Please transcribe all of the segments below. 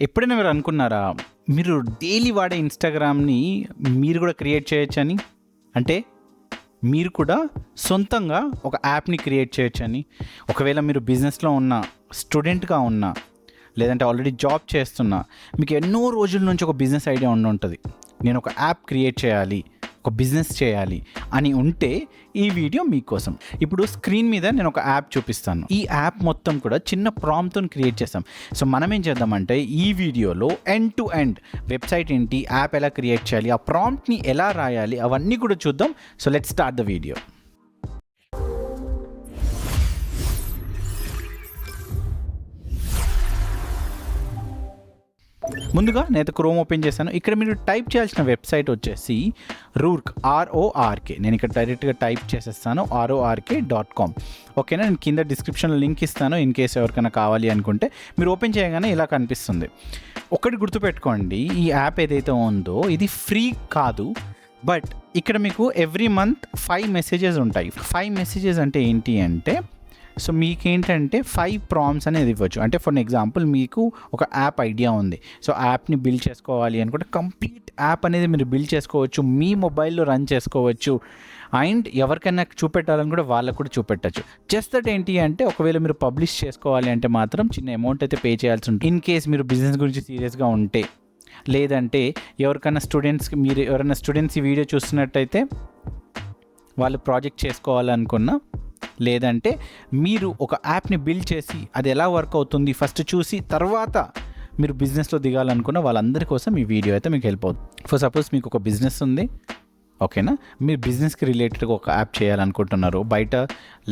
ఎప్పుడైనా మీరు అనుకున్నారా మీరు డైలీ వాడే ఇన్స్టాగ్రామ్ని మీరు కూడా క్రియేట్ చేయొచ్చని? అంటే మీరు కూడా సొంతంగా ఒక యాప్ని క్రియేట్ చేయొచ్చని? ఒకవేళ మీరు బిజినెస్లో ఉన్న స్టూడెంట్గా ఉన్నా లేదంటే ఆల్రెడీ జాబ్ చేస్తున్నా మీకు ఎన్నో రోజుల నుంచి ఒక బిజినెస్ ఐడియా ఉండి ఉంటుంది. నేను ఒక యాప్ క్రియేట్ చేయాలి ఒక బిజినెస్ చేయాలి అని ఉంటే ఈ వీడియో మీకోసం. ఇప్పుడు స్క్రీన్ మీద నేను ఒక యాప్ చూపిస్తాను. ఈ యాప్ మొత్తం కూడా చిన్న ప్రామ్తో క్రియేట్ చేస్తాం. సో మనం ఏం చేద్దామంటే ఈ వీడియోలో ఎండ్ టు ఎండ్ వెబ్సైట్ ఏంటి యాప్ ఎలా క్రియేట్ చేయాలి ఆ ప్రాంప్ట్ని ఎలా రాయాలి అవన్నీ కూడా చూద్దాం. So let start the video ముందుగా నేను క్రోమ్ ఓపెన్ చేశాను. ఇక్కడ మీరు టైప్ చేయాల్సిన వెబ్సైట్ వచ్చేసి రూర్క్ ఆర్ఓఆర్కే నేను ఇక్కడ డైరెక్ట్గా టైప్ చేసేస్తాను ఆర్ఓఆర్కే డాట్ కామ్ ఓకేనా నేను కింద డిస్క్రిప్షన్లో లింక్ ఇస్తాను ఇన్ కేస్ ఎవరికైనా కావాలి అనుకుంటే. మీరు ఓపెన్ చేయగానే ఇలా కనిపిస్తుంది. ఒకటి గుర్తుపెట్టుకోండి ఈ యాప్ ఏదైతే ఉందో ఇది ఫ్రీ కాదు. బట్ ఇక్కడ మీకు ఎవ్రీ మంత్ ఫైవ్ మెసేజెస్ ఉంటాయి. ఫైవ్ మెసేజెస్ అంటే ఏంటి అంటే సో మీకేంటంటే ఫైవ్ ప్రామ్స్ అనేది ఇవ్వచ్చు. అంటే ఫర్ ఎగ్జాంపుల్ మీకు ఒక యాప్ ఐడియా ఉంది. సో యాప్ని బిల్డ్ చేసుకోవాలి అనుకుంటే కంప్లీట్ యాప్ అనేది మీరు బిల్డ్ చేసుకోవచ్చు. మీ మొబైల్లో రన్ చేసుకోవచ్చు. అండ్ ఎవరికైనా చూపెట్టాలని కూడా వాళ్ళకు కూడా చూపెట్టచ్చు. జస్ట్ దట్ ఏంటి అంటే ఒకవేళ మీరు పబ్లిష్ చేసుకోవాలి అంటే మాత్రం చిన్న అమౌంట్ అయితే పే చేయాల్సి ఉంటుంది. ఇన్ కేస్ మీరు బిజినెస్ గురించి సీరియస్గా ఉంటే లేదంటే ఎవరికైనా స్టూడెంట్స్కి మీరు ఎవరైనా స్టూడెంట్స్ ఈ వీడియో చూస్తున్నట్టయితే వాళ్ళు ప్రాజెక్ట్ చేసుకోవాలనుకున్నా లేదంటే మీరు ఒక యాప్ని బిల్డ్ చేసి అది ఎలా వర్క్ అవుతుంది ఫస్ట్ చూసి తర్వాత మీరు బిజినెస్లో దిగాలనుకున్న వాళ్ళందరి కోసం ఈ వీడియో అయితే మీకు హెల్ప్ అవుతుంది. ఫర్ సపోజ్ మీకు ఒక బిజినెస్ ఉంది. ఓకేనా? మీరు బిజినెస్కి రిలేటెడ్గా ఒక యాప్ చేయాలనుకుంటున్నారు బయట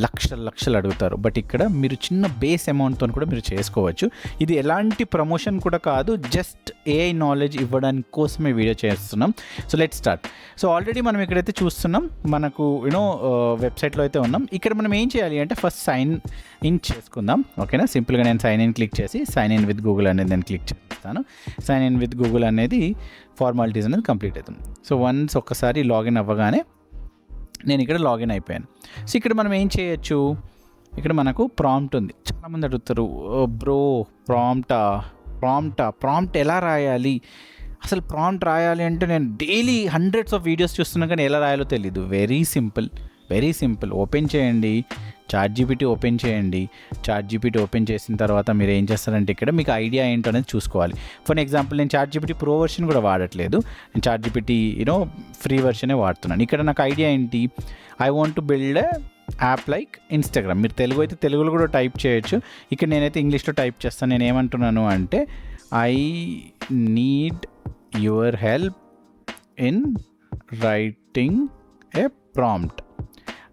లక్షల లక్షలు అడుగుతారు బట్ ఇక్కడ మీరు చిన్న బేస్ అమౌంట్తో కూడా మీరు చేసుకోవచ్చు. ఇది ఎలాంటి ప్రమోషన్ కూడా కాదు జస్ట్ ఏఐ నాలెడ్జ్ ఇవ్వడానికి కోసమే వీడియో చేస్తున్నాం. So let start so already మనం ఇక్కడైతే చూస్తున్నాం మనకు యూనో వెబ్సైట్లో అయితే ఉన్నాం. ఇక్కడ మనం ఏం చేయాలి అంటే ఫస్ట్ సైన్ ఇన్ చేసుకుందాం. ఓకేనా? సింపుల్గా నేను సైన్ ఇన్ క్లిక్ చేసి సైన్ ఇన్ విత్ గూగుల్ అనేది నేను క్లిక్ చేస్తాను. సైన్ ఇన్ విత్ గూగుల్ అనేది ఫార్మాలిటీస్ అనేది కంప్లీట్ అవుతుంది. సో వన్స్ ఒక్కసారి లాగిన్ అవ్వగానే నేను ఇక్కడ లాగిన్ అయిపోయాను. సో ఇక్కడ మనం ఏం చేయొచ్చు? ఇక్కడ మనకు ప్రాంప్ట్ ఉంది. చాలామంది అడుగుతారు బ్రో ప్రాంప్టా ప్రాంప్టా ప్రాంప్ట్ ఎలా రాయాలి? అసలు ప్రాంప్ట్ రాయాలి అంటే నేను డైలీ హండ్రెడ్స్ ఆఫ్ వీడియోస్ చూస్తున్నా కానీ ఎలా రాయాలో తెలియదు very simple very simple open చేయండి. చాట్ జీపీటీ ఓపెన్ చేయండి. చాట్ జీపీటీ ఓపెన్ చేసిన తర్వాత మీరు ఏం చేస్తారంటే ఇక్కడ మీకు ఐడియా ఏంటో అనేది చూసుకోవాలి. ఫర్ ఎగ్జాంపుల్ నేను చాట్ జీపీటీ ప్రో వర్షన్ కూడా వాడట్లేదు. నేను chat GPT you know free వర్షనే వాడుతున్నాను. ఇక్కడ నాకు ఐడియా ఏంటి? I want to build app like Instagram మీరు తెలుగు అయితే తెలుగులో కూడా టైప్ చేయొచ్చు. ఇక్కడ నేనైతే ఇంగ్లీష్లో టైప్ చేస్తాను. నేను ఏమంటున్నాను అంటే I need your help in writing a prompt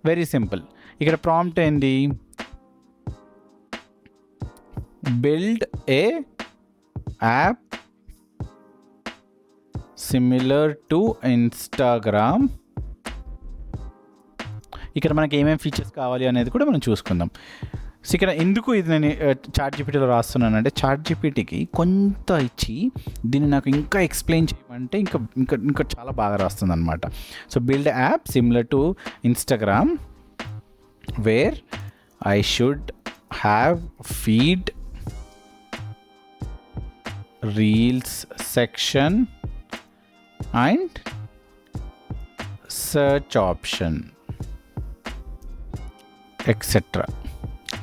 very simple ఇక్కడ ప్రాంప్ట్ ఏంది build a app similar to Instagram ఇక్కడ మనకి ఏమేమి ఫీచర్స్ కావాలి అనేది కూడా మనం చూసుకుందాం. సో ఇక్కడ ఎందుకు ఇది నేను uh, చాట్ జీపీటీలో రాస్తున్నానంటే చాట్ జీపీటీకి కొంత ఇచ్చి దీన్ని నాకు ఇంకా ఎక్స్ప్లెయిన్ చేయమంటే ఇంకా ఇంకా ఇంకా చాలా బాగా రాస్తుంది అనమాట so build app similar to Instagram where I should have feed reels section and search option etcetera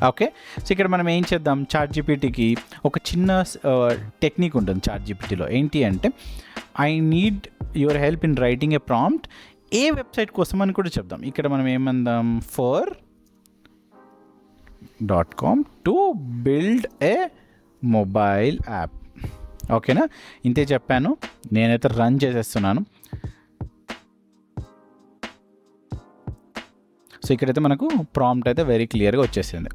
okay so ఇక్కడ మనం ఏం చేద్దాం? చాట్ జీపీటీకి ఒక చిన్న టెక్నిక్ ఉంటుంది చాట్ జీపీటీలో ఏంటి అంటే I need your help in writing a prompt a website కోసం అని కూడా చెప్దాం. ఇక్కడ మనం ఏమందాం? For dot com to build a mobile app ఓకేనా ఇంతే చెప్పాను. నేనైతే రన్ చేసేస్తున్నాను. సో ఇక్కడైతే మనకు ప్రాంప్ట్ అయితే వెరీ క్లియర్గా వచ్చేసింది.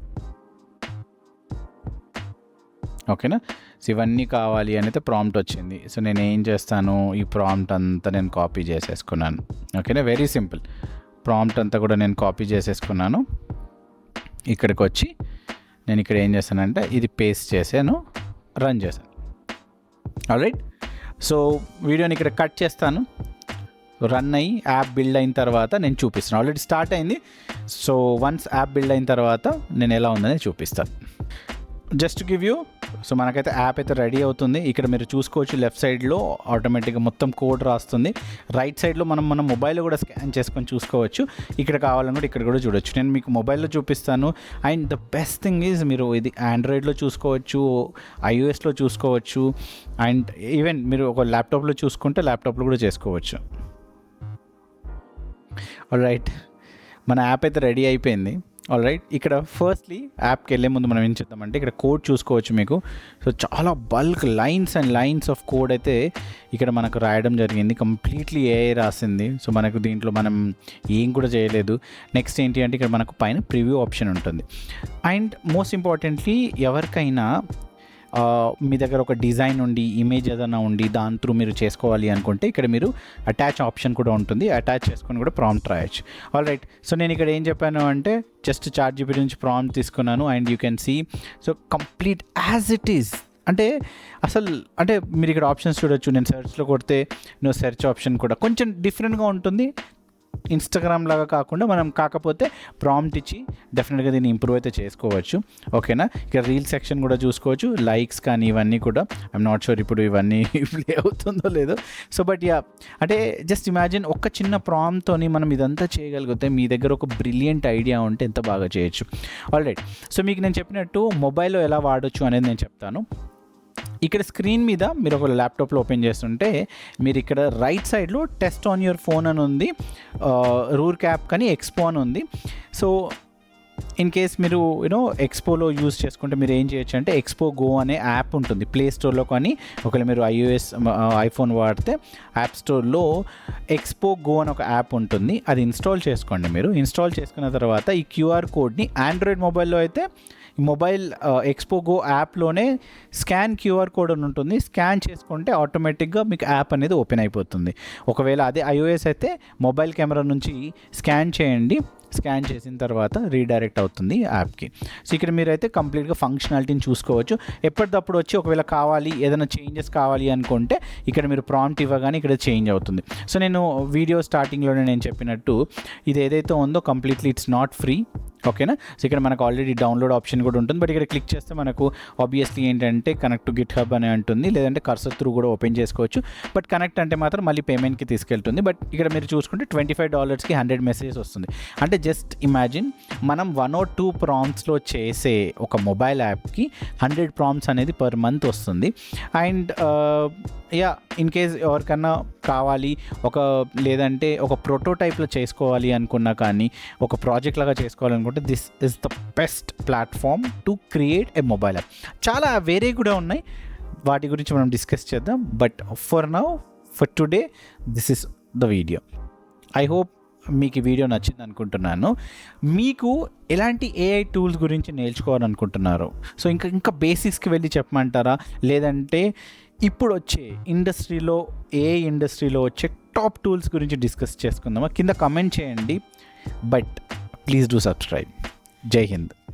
ఓకేనా సో ఇవన్నీ కావాలి అని అయితే ప్రాంప్ట్ వచ్చింది. సో నేను ఏం చేస్తాను? ఈ ప్రాంప్ట్ అంతా నేను కాపీ చేసేసుకున్నాను. ఓకేనా వెరీ సింపుల్ ప్రాంప్ట్ అంతా కూడా నేను కాపీ చేసేసుకున్నాను. ఇక్కడికి వచ్చి నేను ఇక్కడ ఏం చేశానంటే ఇది పేస్ట్ చేశాను రన్ చేశాను. ఆల్రైట్ సో వీడియోని ఇక్కడ కట్ చేస్తాను. రన్ అయ్యి యాప్ బిల్డ్ అయిన తర్వాత నేను చూపిస్తాను. ఆల్రెడీ స్టార్ట్ అయింది. సో వన్స్ యాప్ బిల్డ్ అయిన తర్వాత నేను ఎలా ఉందని చూపిస్తాను. జస్ట్ గివ్ యూ సో మనకైతే యాప్ అయితే రెడీ అవుతుంది. ఇక్కడ మీరు చూసుకోవచ్చు లెఫ్ట్ సైడ్లో ఆటోమేటిక్గా మొత్తం కోడ్ రాస్తుంది. రైట్ సైడ్లో మనం మన మొబైల్ కూడా స్కాన్ చేసుకొని చూసుకోవచ్చు. ఇక్కడ కావాలని కూడా ఇక్కడ కూడా చూడొచ్చు. నేను మీకు మొబైల్లో చూపిస్తాను. And the best thing is మీరు ఇది ఆండ్రాయిడ్లో చూసుకోవచ్చు ఐఓఎస్లో చూసుకోవచ్చు అండ్ ఈవెన్ మీరు ఒక ల్యాప్టాప్లో చూసుకుంటే ల్యాప్టాప్లో కూడా చేసుకోవచ్చు. ఆల్ రైట్ మన యాప్ అయితే రెడీ అయిపోయింది. ఆల్ రైట్ ఇక్కడ ఫస్ట్లీ యాప్కి వెళ్ళే ముందు మనం ఏం చేద్దామంటే ఇక్కడ కోడ్ చూసుకోవచ్చు మీకు. సో చాలా bulk lines and lines of code అయితే ఇక్కడ మనకు రాయడం జరిగింది. కంప్లీట్లీ ఏఐ రాసింది. సో మనకు దీంట్లో మనం ఏం కూడా చేయలేదు. నెక్స్ట్ ఏంటి అంటే ఇక్కడ మనకు పైన ప్రివ్యూ ఆప్షన్ ఉంటుంది. అండ్ మోస్ట్ ఇంపార్టెంట్లీ ఎవరికైనా మీ దగ్గర ఒక డిజైన్ ఉండి ఇమేజ్ ఏదైనా ఉండి దాని త్రూ మీరు చేసుకోవాలి అనుకుంటే ఇక్కడ మీరు అటాచ్ ఆప్షన్ కూడా ఉంటుంది. అటాచ్ చేసుకొని కూడా ప్రాంప్ట్ రాయొచ్చు. ఆల్ రైట్ సో నేను ఇక్కడ ఏం చెప్పాను అంటే జస్ట్ చార్ట్ జీబీ నుంచి ప్రాంప్ట్ తీసుకున్నాను and you can see so complete as it is అంటే అసలు అంటే మీరు ఇక్కడ ఆప్షన్స్ చూడొచ్చు. నేను సెర్చ్లో కొడితే నో సెర్చ్ ఆప్షన్ కూడా. కొంచెం డిఫరెంట్గా ఉంటుంది. ఇన్స్టాగ్రామ్ లాగా కాకుండా మనం కాకపోతే ప్రాంప్ట్ ఇచ్చి డెఫినెట్గా దీన్ని ఇంప్రూవ్ అయితే చేసుకోవచ్చు. ఓకేనా ఇక రీల్ సెక్షన్ కూడా చూసుకోవచ్చు. లైక్స్ కానీ ఇవన్నీ కూడా. ఐఎమ్ నాట్ షూర్ ఇప్పుడు ఇవన్నీ ప్లే అవుతుందో లేదో. సో బట్ యా అంటే జస్ట్ ఇమాజిన్ ఒక చిన్న ప్రాంప్ట్తోని మనం ఇదంతా చేయగలిగితే మీ దగ్గర ఒక బ్రిలియంట్ ఐడియా ఉంటే ఎంత బాగా చేయొచ్చు. ఆల్రైట్ సో మీకు నేను చెప్పినట్టు మొబైల్లో ఎలా వాడచ్చు అనేది నేను చెప్తాను. ఇక్కడ స్క్రీన్ మీద మీరు ఒక ల్యాప్టాప్లో ఓపెన్ చేస్తుంటే మీరు ఇక్కడ రైట్ సైడ్లో టెస్ట్ ఆన్ యువర్ ఫోన్ అని ఉంది రూర్ క్యాప్ కానీ ఎక్స్పో అని ఉంది. సో ఇన్ కేస్ మీరు యూనో ఎక్స్పోలో యూస్ చేసుకుంటే మీరు ఏం చేయొచ్చు అంటే ఎక్స్పో గో అనే యాప్ ఉంటుంది. ప్లే స్టోర్లో కానీ ఒకవేళ మీరు ఐఓఎస్ ఐఫోన్ వాడితే యాప్ స్టోర్లో ఎక్స్పో గో అని ఒక యాప్ ఉంటుంది. అది ఇన్స్టాల్ చేసుకోండి మీరు. ఇన్స్టాల్ చేసుకున్న తర్వాత ఈ క్యూఆర్ కోడ్ని ఆండ్రాయిడ్ మొబైల్లో అయితే మొబైల్ ఎక్స్పోగో యాప్లోనే స్కాన్ క్యూఆర్ కోడ్ అని ఉంటుంది. స్కాన్ చేసుకుంటే ఆటోమేటిక్గా మీకు యాప్ అనేది ఓపెన్ అయిపోతుంది. ఒకవేళ అదే ఐఓఎస్ అయితే మొబైల్ కెమెరా నుంచి స్కాన్ చేయండి. స్కాన్ చేసిన తర్వాత రీడైరెక్ట్ అవుతుంది యాప్కి. సో ఇక్కడ మీరైతే కంప్లీట్గా ఫంక్షనాలిటీని చూసుకోవచ్చు. ఎప్పటికప్పుడు వచ్చి ఒకవేళ కావాలి ఏదైనా చేంజెస్ కావాలి అనుకుంటే ఇక్కడ మీరు ప్రాంప్ట్ ఇవ్వగానే ఇక్కడ చేంజ్ అవుతుంది. సో నేను వీడియో స్టార్టింగ్లోనే నేను చెప్పినట్టు ఇది ఏదైతే ఉందో కంప్లీట్లీ ఇట్స్ నాట్ ఫ్రీ. ఓకేనా? సో ఇక్కడ మనకు ఆల్రెడీ డౌన్లోడ్ ఆప్షన్ కూడా ఉంటుంది. బట్ ఇక్కడ క్లిక్ చేస్తే మనకు ఆబ్వియస్లీ ఏంటంటే కనెక్ట్ టు గిట్ హబ్ అని ఉంటుంది లేదంటే కర్సర్ త్రూ కూడా ఓపెన్ చేసుకోవచ్చు. బట్ కనెక్ట్ అంటే మాత్రం మళ్ళీ పేమెంట్కి తీసుకెళ్తుంది. బట్ ఇక్కడ మీరు చూసుకుంటే ట్వంటీ ఫైవ్ డాలర్స్కి హండ్రెడ్ మెసేజెస్ వస్తుంది. అంటే జస్ట్ ఇమాజిన్ మనం వన్ ఓ టూ ప్రామ్స్లో చేసే ఒక మొబైల్ యాప్కి హండ్రెడ్ ప్రామ్స్ అనేది పర్ మంత్ వస్తుంది. అండ్ యా ఇన్ కేస్ ఎవరికన్నా కావాలి ఒక లేదంటే ఒక ప్రోటోటైప్లో చేసుకోవాలి అనుకున్నా కానీ ఒక ప్రాజెక్ట్ లాగా చేసుకోవాలనుకుంటే this is the best platform to create a mobile app చాలా వేరే కూడా ఉన్నాయి. వాటి గురించి మనం డిస్కస్ చేద్దాం. But for now for today this is the video I hope మీకు ఈ వీడియో నచ్చింది అనుకుంటున్నాను. మీకు ఎలాంటి ఏఐ టూల్స్ గురించి నేర్చుకోవాలనుకుంటున్నారు? సో ఇంకా ఇంకా బేసిక్స్కి వెళ్ళి చెప్పమంటారా? లేదంటే ఇప్పుడు వచ్చే ఇండస్ట్రీలో ఏ ఇండస్ట్రీలో వచ్చే టాప్ టూల్స్ గురించి డిస్కస్ చేసుకుందామా? కింద కమెంట్ చేయండి. బట్ ప్లీజ్ డూ సబ్స్క్రైబ్ జై హింద్.